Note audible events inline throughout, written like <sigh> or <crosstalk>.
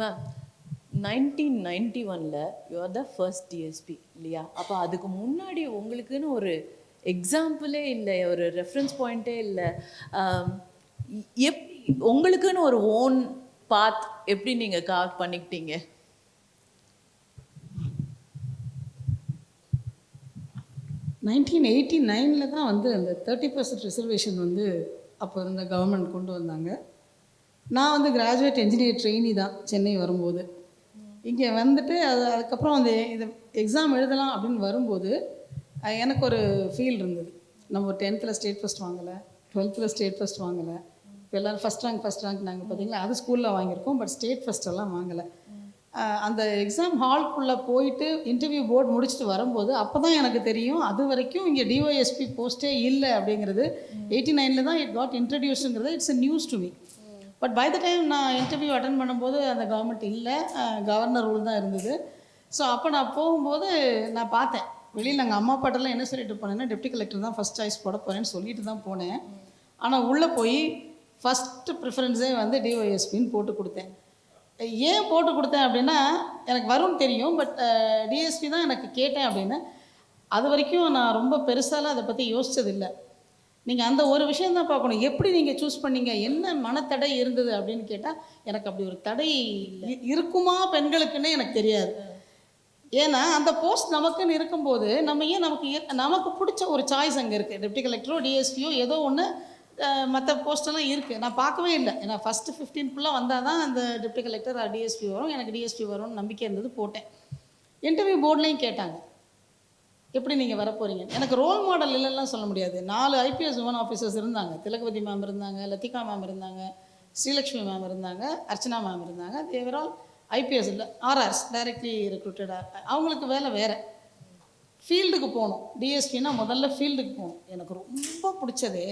Ma'am nineteen ninety ஒனில் you are the first DSP இல்லையா? அப்போ அதுக்கு முன்னாடி உங்களுக்குன்னு ஒரு எக்ஸாம்பிளே இல்லை ஒரு ரெஃபரன்ஸ் பாயிண்ட்டே இல்லை. எப் உங்களுக்குன்னு ஒரு ஓன் பாத் எப்படி நீங்கள் கார் பண்ணிக்கிட்டீங்க? நைன்டீன் எயிட்டி நைனில் தான் வந்து அந்த தேர்ட்டி பர்சன்ட் ரிசர்வேஷன் வந்து அப்போ இருந்த கவர்மெண்ட் கொண்டு வந்தாங்க. நான் வந்து கிராஜுவேட் என்ஜினியர் ட்ரெயினி தான் சென்னை வரும்போது. இங்கே வந்துட்டு அது அதுக்கப்புறம் அந்த இது எக்ஸாம் எழுதலாம் அப்படின்னு வரும்போது எனக்கு ஒரு ஃபீல் இருந்தது. நம்ம டென்த்தில் ஸ்டேட் ஃபஸ்ட் வாங்கலை டுவெல்த்தில் ஸ்டேட் ஃபஸ்ட் வாங்கலை. இப்போ எல்லோரும் ஃபஸ்ட் ரேங்க் ஃபஸ்ட் ரேங்க் நாங்கள் பார்த்தீங்களா அது ஸ்கூலில் வாங்கியிருக்கோம் பட் ஸ்டேட் ஃபஸ்ட்டெல்லாம் வாங்கலை. அந்த எக்ஸாம் ஹால்குள்ளே போயிட்டு இன்டர்வியூ போர்டு முடிச்சுட்டு வரும்போது அப்போ தான் எனக்கு தெரியும் அது வரைக்கும் இங்கே டிஒஎஸ்பி போஸ்ட்டே இல்லை அப்படிங்கிறது. எயிட்டி நைனில் தான் it got இன்ட்ரடியூஸுங்கிறது it's a news to me but by the time நான் இன்டர்வியூ அட்டன் பண்ணும்போது அந்த கவர்மெண்ட் இல்லை. கவர்னர் ரூல் தான் இருந்தது. ஸோ அப்போ நான் போகும்போது நான் பார்த்தேன். வெளியில் நாங்கள் அம்மா அப்பாட்டெல்லாம் என்ன சொல்லிட்டு போனேன்னா டெப்டி கலெக்டர் தான் ஃபஸ்ட் சாய்ஸ் போட போகிறேன்னு சொல்லிட்டு தான் போனேன். ஆனால் உள்ளே போய் ஃபஸ்ட்டு ப்ரிஃபரன்ஸே வந்து டிஒஎஸ்பின்னு போட்டு கொடுத்தேன். ஏன் போட்டு கொடுத்தேன் அப்படின்னா எனக்கு வரும்னு தெரியும் பட் டிஎஸ்பி தான் எனக்கு கேட்டேன் அப்படின்னு. அது வரைக்கும் நான் ரொம்ப பெருசாலாம் அதை பற்றி யோசித்ததில்லை நீங்கள் அந்த ஒரு விஷயம் தான் பார்க்கணும். எப்படி நீங்கள் சூஸ் பண்ணீங்க? என்ன மனத்தடை இருந்தது அப்படின்னு கேட்டால் எனக்கு அப்படி ஒரு தடை இருக்குமா பெண்களுக்குன்னே எனக்கு தெரியாது. ஏன்னா அந்த போஸ்ட் நமக்குன்னு இருக்கும்போது நம்ம ஏன் நமக்கு நமக்கு பிடிச்ச ஒரு சாய்ஸ் அங்கே இருக்குது டெப்டி கலெக்டரோ டிஎஸ்பியோ ஏதோ ஒன்று மற்ற போஸ்டெல்லாம் இருக்குது நான் பார்க்கவே இல்லை. ஏன்னா ஃபஸ்ட்டு ஃபிஃப்டீன் ஃபுல்லாக வந்தால் தான் அந்த டெப்டி கலெக்டர் டிஎஸ்பி வரும். எனக்கு டிஎஸ்பி வரும்னு நம்பிக்கை இருந்தது போட்டேன். இன்டர்வியூ போர்ட்லேயும் கேட்டாங்க. எப்படி நீங்கள் வரப்போறீங்க? எனக்கு ரோல் மாடல் இல்லைலாம் சொல்ல முடியாது. நாலு ஐபிஎஸ் உமன் ஆஃபீஸர்ஸ் இருந்தாங்க. திலகவதி மேம் இருந்தாங்க லத்திகா மேம் இருந்தாங்க ஸ்ரீலக்ஷ்மி மேம் இருந்தாங்க அர்ச்சனா மேம் இருந்தாங்க. தேவர் ஆல் ஐபிஎஸ் இல்லை ஆர்ஆர்ஸ் டைரக்ட்லி ரெக்ரூட்டடாக அவங்களுக்கு வேலை வேறு. ஃபீல்டுக்கு போகணும். டிஎஸ்பின்னா முதல்ல ஃபீல்டுக்கு போகணும். எனக்கு ரொம்ப பிடிச்சதே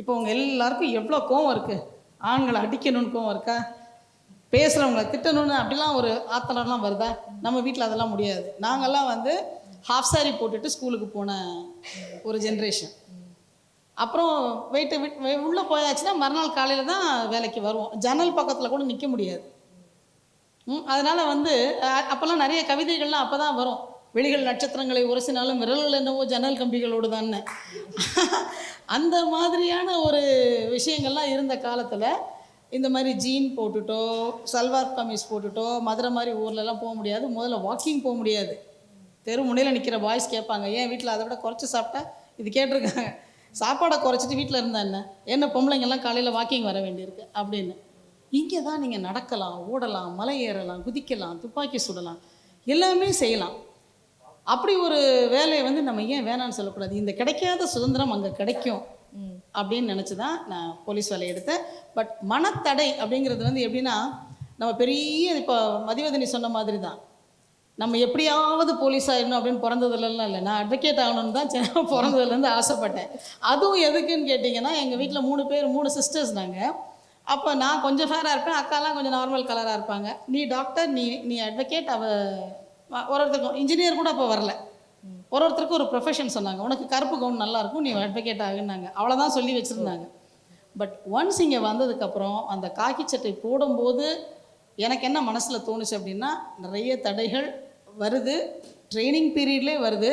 இப்போ உங்கள் எல்லாருக்கும் எவ்வளோ கோவம் இருக்குது ஆண்களை அடிக்கணும்னு கோவம் இருக்கா? பேசுகிறவங்களை திட்டணும்னு அப்படிலாம் ஒரு ஆத்தலம்லாம் வருதா? நம்ம வீட்டில் அதெல்லாம் முடியாது. நாங்கள்லாம் வந்து ஹாஃப் சாரி போட்டுட்டு ஸ்கூலுக்கு போன ஒரு ஜென்ரேஷன் அப்புறம் வெயிட்டு விட் உள்ளே போயாச்சுன்னா மறுநாள் காலையில் தான் வேலைக்கு வருவோம். ஜன்னல் பக்கத்தில் கூட நிற்க முடியாது. ம் அதனால் வந்து அப்போல்லாம் நிறைய கவிதைகள்லாம் அப்போ தான் வரும். வெளிகள் நட்சத்திரங்களை உரசினாலும் விரல்கள் என்னவோ ஜன்னல் கம்பிகளோடு தானே அந்த மாதிரியான ஒரு விஷயங்கள்லாம் இருந்த காலத்தில் இந்த மாதிரி ஜீன் போட்டுட்டோ சல்வார் கமீஸ் போட்டுட்டோ மதுரை மாதிரி ஊர்லலாம் போக முடியாது. முதல்ல வாக்கிங் போக முடியாது. தெரு முனையில் நிற்கிற பாய்ஸ் கேட்பாங்க ஏன் வீட்டில் அதை விட குறைச்சி சாப்பிட்டா? இது கேட்டிருக்காங்க. சாப்பாடை குறைச்சிட்டு வீட்டில் இருந்தா என்ன? என்ன பொம்பளைங்கெல்லாம் காலையில் வாக்கிங் வர வேண்டியிருக்கு. அப்படின்னு. இங்கே தான் நீங்கள் நடக்கலாம் ஓடலாம் மலை ஏறலாம் குதிக்கலாம் துப்பாக்கி சுடலாம் எல்லாமே செய்யலாம். அப்படி ஒரு வேலையை வந்து நம்ம ஏன் வேணாம்னு சொல்லக்கூடாது? இந்த கிடைக்காத சுதந்திரம் அங்கே கிடைக்கும். அப்படின்னு நினச்சி தான் நான் போலீஸ் வேலையை எடுத்தேன். பட் மனத்தடை அப்படிங்கிறது வந்து எப்படின்னா நம்ம பெரிய இப்போ மதிவதனி சொன்ன மாதிரி தான். நம்ம எப்படியாவது போலீஸ் ஆகிடணும் அப்படின்னு பிறந்ததுலலாம் இல்லை. நான் அட்வொகேட் ஆகணும்னு தான் சின்ன <laughs> பிறந்ததுலேருந்து ஆசைப்பட்டேன். அதுவும் எதுக்குன்னு கேட்டிங்கன்னா எங்கள் வீட்டில் மூணு பேர் மூணு சிஸ்டர்ஸ் நாங்கள் அப்போ நான் கொஞ்சம் ஃபேராக இருப்பேன் அக்காலாம் கொஞ்சம் நார்மல் கலராக இருப்பாங்க. நீ டாக்டர் நீ நீ அட்வொகேட் அவ ஒரு ஒருத்தருக்கும் இன்ஜினியர் கூட அப்போ வரல. ஒரு ஒருத்தருக்கும் ஒரு ப்ரொஃபஷன் சொன்னாங்க. உனக்கு கருப்பு கவுன் நல்லாயிருக்கும் நீ அட்வொகேட் ஆகுனாங்க அவ்வளோதான் சொல்லி வச்சுருந்தாங்க. பட் ஒன்ஸ் இங்கே வந்ததுக்கப்புறம் அந்த காக்கி சட்டை போடும்போது எனக்கு என்ன மனசில் தோணுச்சு அப்படின்னா நிறைய தடைகள் வருது. ட்ரைனிங் பீரியட்லேயே வருது.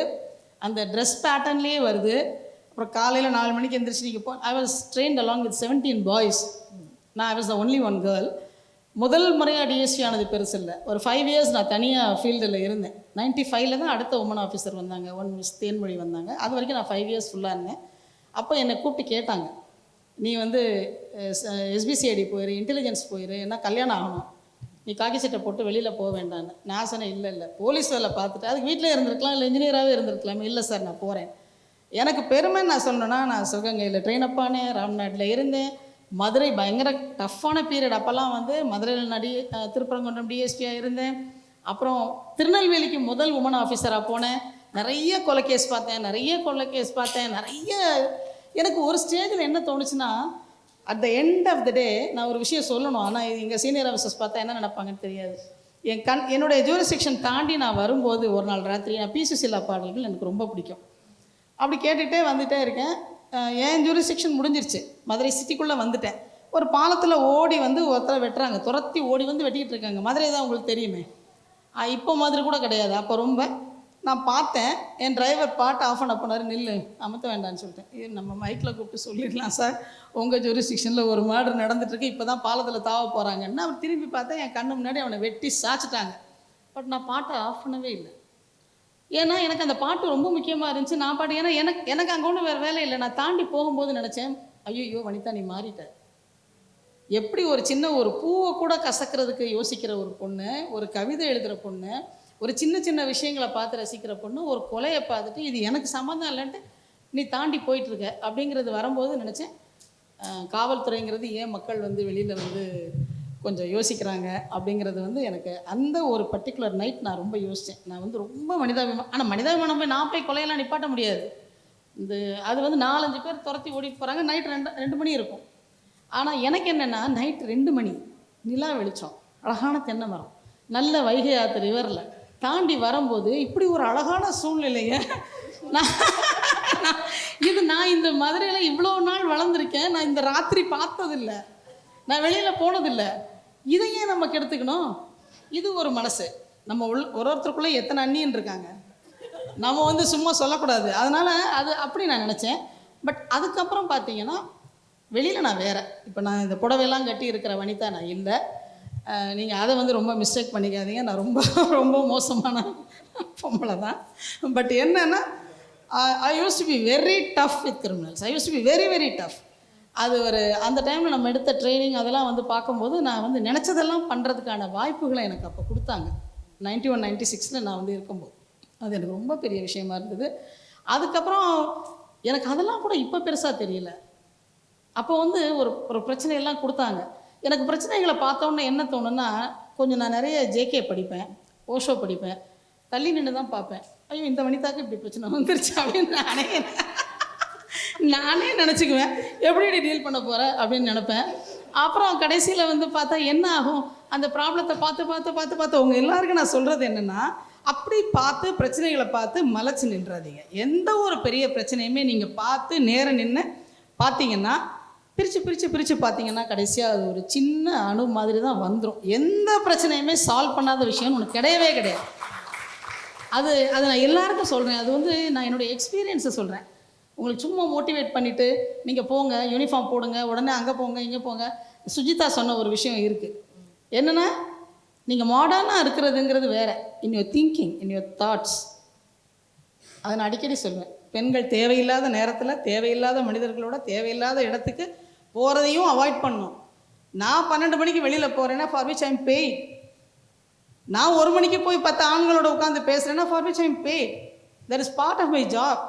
அந்த ட்ரெஸ் பேட்டர்ன்லேயே வருது. அப்புறம் காலையில் நாலு மணிக்கு எந்திரிச்சு நீங்கள் போ I was trained along with seventeen boys நான் I was the only one girl முதல் முறையாக டிஎஸ்பி ஆனது பெருசு இல்லை. ஒரு ஃபைவ் இயர்ஸ் நான் தனியாக ஃபீல்டில் இருந்தேன். நைன்ட்டி ஃபைவ்ல தான் அடுத்த உமன் ஆஃபீஸர் வந்தாங்க. ஒன் மிஸ் தேன்மொழி வந்தாங்க. அது வரைக்கும் நான் ஃபைவ் இயர்ஸ் ஃபுல்லாக இருந்தேன். அப்போ என்னை கூப்பிட்டு கேட்டாங்க. நீ வந்து எஸ்பிசிஐடி போயிரு இன்டெலிஜென்ஸ் போயிரு என்ன கல்யாணம் ஆகணும். நீ காக்கி சட்டை போட்டு வெளியில் போக வேண்டான்னு. நான் சொன்னேன் இல்லை இல்லை. போலீஸ் வேலை பார்த்துட்டு அதுக்கு வீட்டிலே இருந்திருக்கலாம் இல்லை இன்ஜினியராகவே இருந்திருக்கலாமே. இல்லை சார் நான் போகிறேன் எனக்கு பெருமை நான் சொன்னேன்னா நான் சிவகங்கையில் ட்ரெயின் அப்பானே ராம்நாட்டில் இருந்தேன். மதுரை பயங்கர டஃப்பான பீரியட் அப்போல்லாம் வந்து மதுரையில் நடி திருப்பரங்குன்றம் டிஎஸ்பியாக இருந்தேன். அப்புறம் திருநெல்வேலிக்கு முதல் உமன் ஆஃபீஸராக போனேன். நிறைய கொலை கேஸ் பார்த்தேன் நிறைய கொலை கேஸ் பார்த்தேன். நிறைய எனக்கு ஒரு ஸ்டேஜில் என்ன தோணுச்சுன்னா at the end of the day நான் ஒரு விஷயம் சொல்லணும். ஆனால் எங்கள் சீனியர் ஆஃபீஸர்ஸ் பார்த்தா என்ன நினைப்பாங்கன்னு தெரியாது. என் கண் என்னுடைய ஜூரிஸ்டிக்ஷன் தாண்டி நான் வரும்போது ஒரு நாள் ராத்திரி நான் பிசிசிலா பாடல்கள் எனக்கு ரொம்ப பிடிக்கும். அப்படி கேட்டுகிட்டே வந்துட்டே இருக்கேன். என் ஜூரிஸ்டிக்ஷன் முடிஞ்சிருச்சு. மதுரை சிட்டிக்குள்ளே வந்துட்டேன். ஒரு பாலத்தில் ஓடி வந்து ஒருத்தரை வெட்டுறாங்க. துரத்தி ஓடி வந்து வெட்டிக்கிட்டு இருக்காங்க. மதுரை தான் உங்களுக்கு தெரியுமே. இப்போ மாதிரி கூட கிடையாது. அப்போ ரொம்ப நான் பார்த்தேன். என் டிரைவர் பாட்டு ஆஃப் பண்ண போனார். நில்லு அமுத்த வேண்டாம்னு சொல்லிட்டேன். இது நம்ம மைக்கில் கூப்பிட்டு சொல்லிடலாம் சார் உங்கள் ஜூரிஸ்டிக்ஷனில் ஒரு மாடு நடந்துட்டுருக்கு இப்போ தான் பாலத்தில் தாவ போகிறாங்கன்னு அவர் திரும்பி பார்த்தா என் கண்ணு முன்னாடி அவனை வெட்டி சாச்சிட்டாங்க பட் நான் பாட்டை ஆஃப் பண்ணவே இல்லை. ஏன்னா எனக்கு அந்த பாட்டு ரொம்ப முக்கியமாக இருந்துச்சு. நான் பாட்டு ஏன்னா எனக்கு எனக்கு அங்கே ஒன்றும் வேறு வேலை இல்லை. நான் தாண்டி போகும்போது நினச்சேன் ஐயோ வனிதா நீ மாறிட்ட. எப்படி ஒரு சின்ன ஒரு பூவை கூட கசக்கிறதுக்கு யோசிக்கிற ஒரு பொண்ணு ஒரு கவிதை எழுதுகிற பொண்ணு ஒரு சின்ன சின்ன விஷயங்களை பார்த்து ரசிக்கிற பொண்ணு ஒரு கொலையை பார்த்துட்டு இது எனக்கு சம்மந்தம் இல்லைன்ட்டு நீ தாண்டி போயிட்டுருக்க. அப்படிங்கிறது வரும்போது நினச்சேன் காவல்துறைங்கிறது ஏன் மக்கள் வந்து வெளியில் வந்து கொஞ்சம் யோசிக்கிறாங்க? அப்படிங்கிறது வந்து எனக்கு அந்த ஒரு பர்டிகுலர் நைட் நான் ரொம்ப யோசித்தேன் நான் வந்து ரொம்ப மனிதாபிமானம் ஆனால் மனிதாபிமானம் போய் நான் போய் கொலையெல்லாம் நிப்பாட்ட முடியாது. இந்த அது வந்து நாலஞ்சு பேர் துரத்தி ஓடிட்டு போகிறாங்க நைட் ரெண்டு ரெண்டு மணி இருக்கும். ஆனால் எனக்கு என்னென்னா நைட் ரெண்டு மணி நிலா வெளிச்சம் அழகான தென்னை மரம் நல்ல வைகை ஆற்று ரிவரில் தாண்டி வரும்போது இப்படி ஒரு அழகான சூழ்நிலையை நான் இது நான் இந்த மதுரையில் இவ்வளோ நாள் வளர்ந்துருக்கேன். நான் இந்த ராத்திரி பார்த்ததில்ல. நான் வெளியில் போனதில்லை. இதை ஏன் நம்ம கெடுத்துக்கணும். இது ஒரு மனசு. நம்ம உள் ஒரு ஒருத்தருக்குள்ளே எத்தனை அண்ணின்னு இருக்காங்க. நம்ம வந்து சும்மா சொல்லக்கூடாது. அதனால் அது அப்படி நான் நினச்சேன். பட் அதுக்கப்புறம் பார்த்தீங்கன்னா வெளியில் நான் வேறு. இப்போ நான் இந்த புடவையெல்லாம் கட்டி இருக்கிற வனிதா நான் இல்லை. நீங்கள் அதை வந்து ரொம்ப மிஸ்டேக் பண்ணிக்காதீங்க. நான் ரொம்ப <laughs> ரொம்ப மோசமான பொம்பளை தான். பட் என்னென்னா I use to be very tough with criminals I use to be very very tough அது ஒரு அந்த டைமில் நம்ம எடுத்த ட்ரைனிங் அதெல்லாம் வந்து பார்க்கும்போது நான் வந்து நினச்சதெல்லாம் பண்ணுறதுக்கான வாய்ப்புகளை எனக்கு அப்போ கொடுத்தாங்க. நைன்டி ஒன் நைன்டி சிக்ஸில் நான் வந்து இருக்கும்போது. அது எனக்கு ரொம்ப பெரிய விஷயமா இருந்தது. அதுக்கப்புறம் எனக்கு அதெல்லாம் கூட இப்போ பெருசாக தெரியல. அப்போ வந்து ஒரு ஒரு பிரச்சனையெல்லாம் கொடுத்தாங்க. எனக்கு பிரச்சனைகளை பார்த்தோன்னே என்ன தோணுன்னா கொஞ்சம் நான் நிறைய ஜேகே படிப்பேன் ஓஷோ படிப்பேன் தள்ளி நின்று தான் பார்ப்பேன். ஐயோ இந்த வனிதாக்கு இப்படி பிரச்சனை வந்துருச்சு அப்படின்னு நானே நானே நினச்சிக்குவேன். எப்படி டீல் பண்ண போகிற அப்படின்னு நினப்பேன். அப்புறம் கடைசியில் வந்து பார்த்தா என்ன ஆகும்? அந்த ப்ராப்ளத்தை பார்த்து பார்த்து பார்த்து பார்த்து உங்கள் எல்லாருக்கும் நான் சொல்கிறது என்னென்னா அப்படி பார்த்து பிரச்சனைகளை பார்த்து மலைச்சு நின்றாதீங்க. எந்த ஒரு பெரிய பிரச்சனையுமே நீங்கள் பார்த்து நேரம் நின்று பார்த்தீங்கன்னா பிரித்து பிரித்து பிரித்து பார்த்தீங்கன்னா கடைசியாக அது ஒரு சின்ன அணு மாதிரி தான் வந்துடும் எந்த பிரச்சனையுமே சால்வ் பண்ணாத விஷயம்னு ஒன்று கிடையவே கிடையாது. அது அது நான் எல்லாருக்கும் சொல்கிறேன் அது வந்து நான் என்னுடைய எக்ஸ்பீரியன்ஸை சொல்கிறேன் உங்களுக்கு சும்மா மோட்டிவேட் பண்ணிவிட்டு நீங்கள் போங்க யூனிஃபார்ம் போடுங்க உடனே அங்கே போங்க இங்கே போங்க. சுஜிதா சொன்ன ஒரு விஷயம் இருக்குது என்னென்னா நீங்கள் மாடர்னாக இருக்கிறதுங்கிறது வேறு. In your thinking in your thoughts அதை நான் அடிக்கடி சொல்லுவேன் பெண்கள் தேவையில்லாத நேரத்தில் தேவையில்லாத மனிதர்களோட தேவையில்லாத இடத்துக்கு போகிறதையும் அவாய்ட் பண்ணும் நான் பன்னெண்டு மணிக்கு வெளியில் போகிறேன்னா ஃபார் விச் ஐம் பேய் நான் ஒரு மணிக்கு போய் பத்து ஆண்களோட உட்காந்து பேசுகிறேன்னா for which I'm pay that is part of my job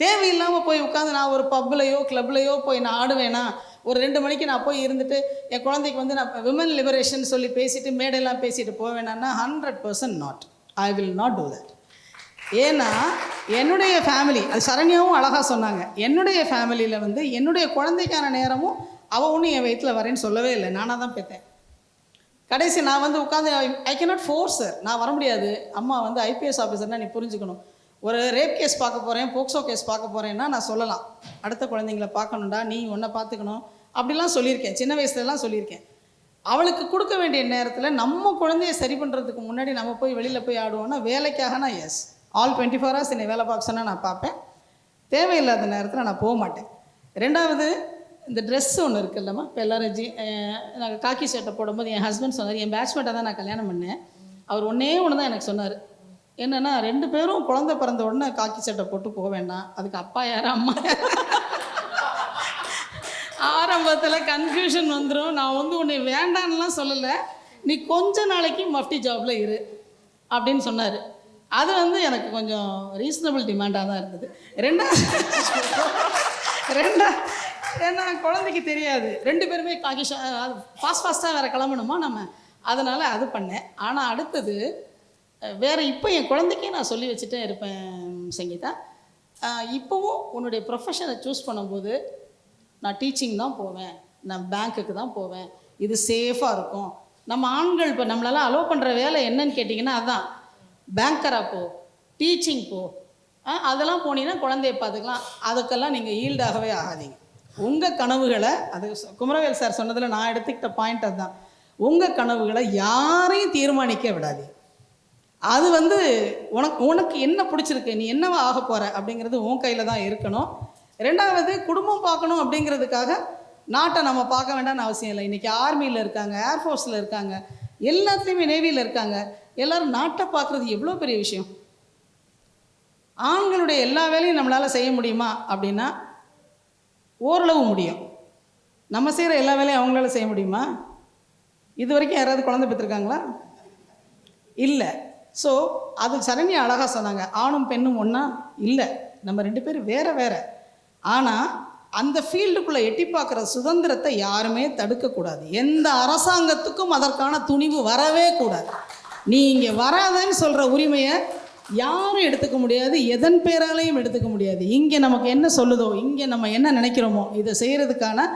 தேவையில்லாமல் போய் உட்காந்து நான் ஒரு பப்லையோ கிளப்லையோ போய் நான் ஆடுவேனா ஒரு ரெண்டு மணிக்கு நான் போய் இருந்துட்டு என் குழந்தைக்கு வந்து நான் விமன் லிபரேஷன் சொல்லி பேசிட்டு மேடையெல்லாம் பேசிட்டு போவேனான்னா hundred percent not I will not do that ஏன்னா என்னுடைய ஃபேமிலி அது சரண்யாவும் அழகாக சொன்னாங்க. என்னுடைய ஃபேமிலியில் வந்து என்னுடைய குழந்தைக்கான நேரமும் அவள் ஒன்றும் என் வயிற்றில் வரேன்னு சொல்லவே இல்லை. நானாக தான் பெற்றேன் கடைசி நான் வந்து உட்காந்து ஐ கேனாட் ஃபோர்ஸ் சார் நான் வர முடியாது. அம்மா வந்து ஐபிஎஸ் ஆஃபீஸர்னா நீ புரிஞ்சுக்கணும். ஒரு ரேப் கேஸ் பார்க்க போகிறேன் போக்சோ கேஸ் பார்க்க போகிறேன்னா நான் சொல்லலாம். அடுத்த குழந்தைங்கள பார்க்கணும்டா நீ ஒன்றை பார்த்துக்கணும். அப்படிலாம் சொல்லியிருக்கேன். சின்ன வயசுலலாம் சொல்லியிருக்கேன். அவளுக்கு கொடுக்க வேண்டிய நேரத்தில் நம்ம குழந்தைய சரி பண்ணுறதுக்கு முன்னாடி நம்ம போய் வெளியில் போய் ஆடுவோம்னா வேலைக்காகனா yes all twenty four hours என்னை வேலை பார்க்க சொன்னால் நான் பார்ப்பேன். தேவையில்லாத நேரத்தில் நான் போக மாட்டேன். ரெண்டாவது இந்த ட்ரெஸ் ஒன்று இருக்குல்லம்மா. இப்போ எல்லோரும் ஜி நாங்கள் காக்கி சட்டை போடும்போது என் ஹஸ்பண்ட் சொன்னார் என் பேட்ச்மேட்டை தான் நான் கல்யாணம் பண்ணேன். அவர் ஒன்றே ஒன்று தான் எனக்கு சொன்னார். என்னென்னா ரெண்டு பேரும் குழந்தை பிறந்த உடனே காக்கி சட்டை போட்டு போக வேண்டாம். அதுக்கு அப்பா யார் அம்மா ஆரம்பத்தில் கன்ஃபியூஷன் வந்துடும் நான் வந்து உன்னை வேண்டான்லாம் சொல்லலை. நீ கொஞ்ச நாளைக்கு மஃப்டி ஜாபில் இரு அப்படின்னு சொன்னார். அது வந்து எனக்கு கொஞ்சம் ரீசனபிள் டிமாண்டாக தான் இருந்தது. ரெண்டாவது ரெண்டா ஏன்னா குழந்தைக்கு தெரியாது. ரெண்டு பேருமே பாகிஷா ஃபாஸ்ட் ஃபாஸ்ட்டாக வேறு கிளம்பணுமா நம்ம? அதனால் அது பண்ணேன். ஆனால் அடுத்தது வேறு இப்போ என் குழந்தைக்கே நான் சொல்லி வச்சுட்டே இருப்பேன் சங்கீதா. இப்போவும் உன்னுடைய ப்ரொஃபஷனை சூஸ் பண்ணும்போது நான் டீச்சிங் தான் போவேன். நான் பேங்க்குக்கு தான் போவேன். இது சேஃபாக இருக்கும். நம்ம ஆண்கள் இப்போ நம்மளால அலோவ் பண்ணுற வேலை என்னன்னு கேட்டிங்கன்னா அதான். பேங்கராக போ டீச்சிங் போ அதெல்லாம் போனீங்கன்னா குழந்தைய பார்த்துக்கலாம். அதுக்கெல்லாம் நீங்கள் ஈல்டாகவே ஆகாதீங்க. உங்கள் கனவுகளை அது குமரவேல் சார் சொன்னதில் நான் எடுத்துக்கிட்ட பாயிண்ட் அதுதான். உங்கள் கனவுகளை யாரையும் தீர்மானிக்க விடாதீங்க. அது வந்து உனக்கு உனக்கு என்ன பிடிச்சிருக்கு நீ என்னவா ஆக போகிற அப்படிங்கிறது உன் கையில் தான் இருக்கணும். ரெண்டாவது குடும்பம் பார்க்கணும் அப்படிங்கிறதுக்காக நாட்டை நம்ம பார்க்க வேண்டாம்னு அவசியம் இல்லை. இன்றைக்கி ஆர்மியில் இருக்காங்க ஏர்ஃபோர்ஸில் இருக்காங்க எல்லாத்துலேயுமே நேவியில் இருக்காங்க. எல்லாரும் நாட்டை பார்க்குறது எவ்வளோ பெரிய விஷயம்? ஆண்களுடைய எல்லா வேலையும் நம்மளால் செய்ய முடியுமா அப்படின்னா ஓரளவு முடியும். நம்ம செய்கிற எல்லா வேலையும் அவங்களால செய்ய முடியுமா? இது வரைக்கும் யாராவது குழந்தை பெற்றிருக்காங்களா? இல்லை. ஸோ அது சரண்யா அழகாக சொன்னாங்க. ஆணும் பெண்ணும் ஒன்றா இல்லை. நம்ம ரெண்டு பேரும் வேற வேற. ஆனால் அந்த ஃபீல்டுக்குள்ளே எட்டி பார்க்குற சுதந்திரத்தை யாருமே தடுக்கக்கூடாது. எந்த அரசாங்கத்துக்கும் அதற்கான துணிவு வரவே கூடாது. நீ இங்கே வராதன்னு சொல்கிற உரிமையை யாரும் எடுத்துக்க முடியாது எதன் பேராலையும் எடுத்துக்க முடியாது. இங்கே நமக்கு என்ன சொல்லுதோ இங்கே நம்ம என்ன நினைக்கிறோமோ இதை செய்கிறதுக்கான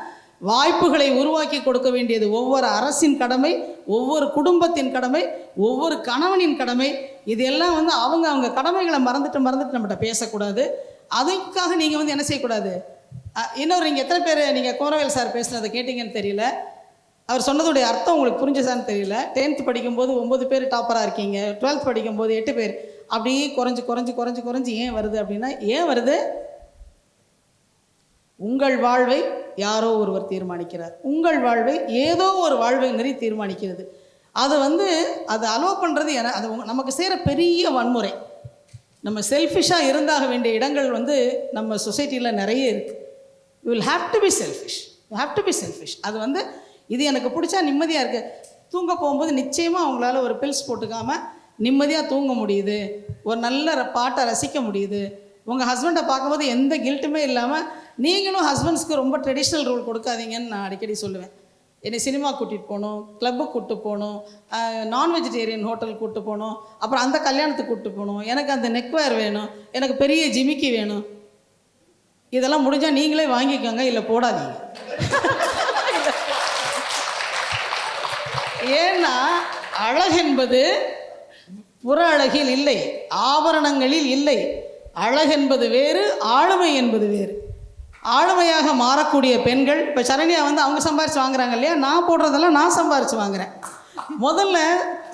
வாய்ப்புகளை உருவாக்கி கொடுக்க வேண்டியது ஒவ்வொரு அரசின் கடமை ஒவ்வொரு குடும்பத்தின் கடமை ஒவ்வொரு கணவனின் கடமை. இதெல்லாம் வந்து அவங்க அவங்க கடமைகளை மறந்துட்டு மறந்துட்டு நம்மகிட்ட பேசக்கூடாது. அதுக்காக நீங்கள் வந்து என்ன செய்யக்கூடாது? இன்னொரு நீங்கள் எத்தனை பேர் நீங்கள் கோரவேல் சார் பேசுனதை கேட்டிங்கன்னு தெரியல. அவர் சொன்னதுடைய அர்த்தம் உங்களுக்கு புரிஞ்சுதான்னு தெரியல. டென்த் படிக்கும்போது ஒம்பது பேர் டாப்பராக இருக்கீங்க. டுவெல்த் படிக்கும்போது எட்டு பேர். அப்படியே குறைஞ்சி குறைஞ்சி குறைஞ்சி குறைஞ்சி ஏன் வருது அப்படின்னா ஏன் வருது? உங்கள் வாழ்வை யாரோ ஒருவர் தீர்மானிக்கிறார். உங்கள் வாழ்வை ஏதோ ஒரு வாழ்வை நெறி தீர்மானிக்கிறது. அது வந்து அது அலோவ் பண்ணுறது என அது நமக்கு செய்கிற பெரிய வன்முறை. நம்ம செல்ஃபிஷாக இருந்தாக வேண்டிய இடங்கள் வந்து நம்ம சொசைட்டியில் நிறைய இருக்குது you will have to be selfish you have to be selfish அது வந்து இது எனக்கு பிடிச்சா நிம்மதியாக இருக்குது தூங்க போகும்போது நிச்சயமாக அவங்களால ஒரு பில்ஸ் போட்டுக்காமல் நிம்மதியாக தூங்க முடியுது. ஒரு நல்ல பாட்டை ரசிக்க முடியுது. உங்கள் ஹஸ்பண்டை பார்க்கும்போது எந்த கில்ட்டுமே இல்லாமல் நீங்களும் ஹஸ்பண்ட்ஸ்க்கு ரொம்ப ட்ரெடிஷ்னல் ரூல் கொடுக்காதீங்கன்னு நான் அடிக்கடி சொல்லுவேன். என்னை சினிமா கூட்டிகிட்டு போகணும் கிளப்புக்கு கூப்பிட்டு போகணும் நான் வெஜிடேரியன் ஹோட்டல் கூப்பிட்டு போகணும் அப்புறம் அந்த கல்யாணத்துக்கு கூப்பிட்டு போகணும் எனக்கு அந்த நெக்வேர் வேணும் எனக்கு பெரிய ஜிமிக்கி வேணும். இதெல்லாம் முடிஞ்சால் நீங்களே வாங்கிக்கோங்க இல்லை போடாதீங்க. <laughs> ஏன்னா அழகென்பது புற அழகில் இல்லை ஆபரணங்களில் இல்லை. அழகென்பது வேறு ஆளுமை என்பது வேறு. ஆளுமையாக மாறக்கூடிய பெண்கள் இப்போ சரண்யா வந்து அவங்க சம்பாரித்து வாங்குறாங்க இல்லையா? நான் போடுறதெல்லாம் நான் சம்பாரித்து வாங்குறேன். முதல்ல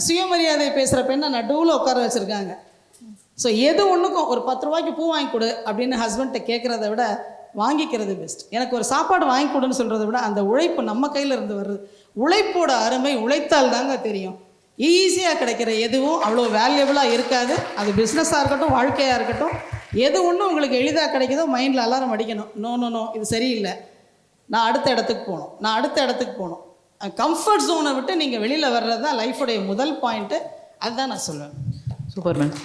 சுயமரியாதை பேசுகிற பெண்ணை நடுவில் உட்கார வச்சுருக்காங்க. ஸோ எது ஒன்றுக்கும் ஒரு பத்து ரூபாய்க்கு பூ வாங்கி கொடு அப்படின்னு ஹஸ்பண்ட்டை கேட்குறத விட வாங்கிக்கிறது பெஸ்ட் எனக்கு ஒரு சாப்பாடு வாங்கி கொடுன்னு சொல்கிறத விட அந்த உழைப்பு நம்ம கையில் இருந்து வருது. உழைப்போட அருமை உழைத்தால் தாங்க தெரியும் ஈஸியாக கிடைக்கிற எதுவும் அவ்வளோ வேல்யூபிளாக இருக்காது. அது பிஸ்னஸாக இருக்கட்டும் வாழ்க்கையாக இருக்கட்டும் எது ஒன்றும் உங்களுக்கு எளிதாக கிடைக்குதோ மைண்டில் அலாரம் அடிக்கணும். நோ நோ நோ இது சரியில்லை. நான் அடுத்த இடத்துக்கு போகணும். நான் அடுத்த இடத்துக்கு போகணும். கம்ஃபர்ட் ஜோனை விட்டு நீங்கள் வெளியில் வர்றது தான் லைஃபுடைய முதல் பாயிண்ட்டு அதுதான் நான் சொல்லுவேன் சூப்பர் மேம்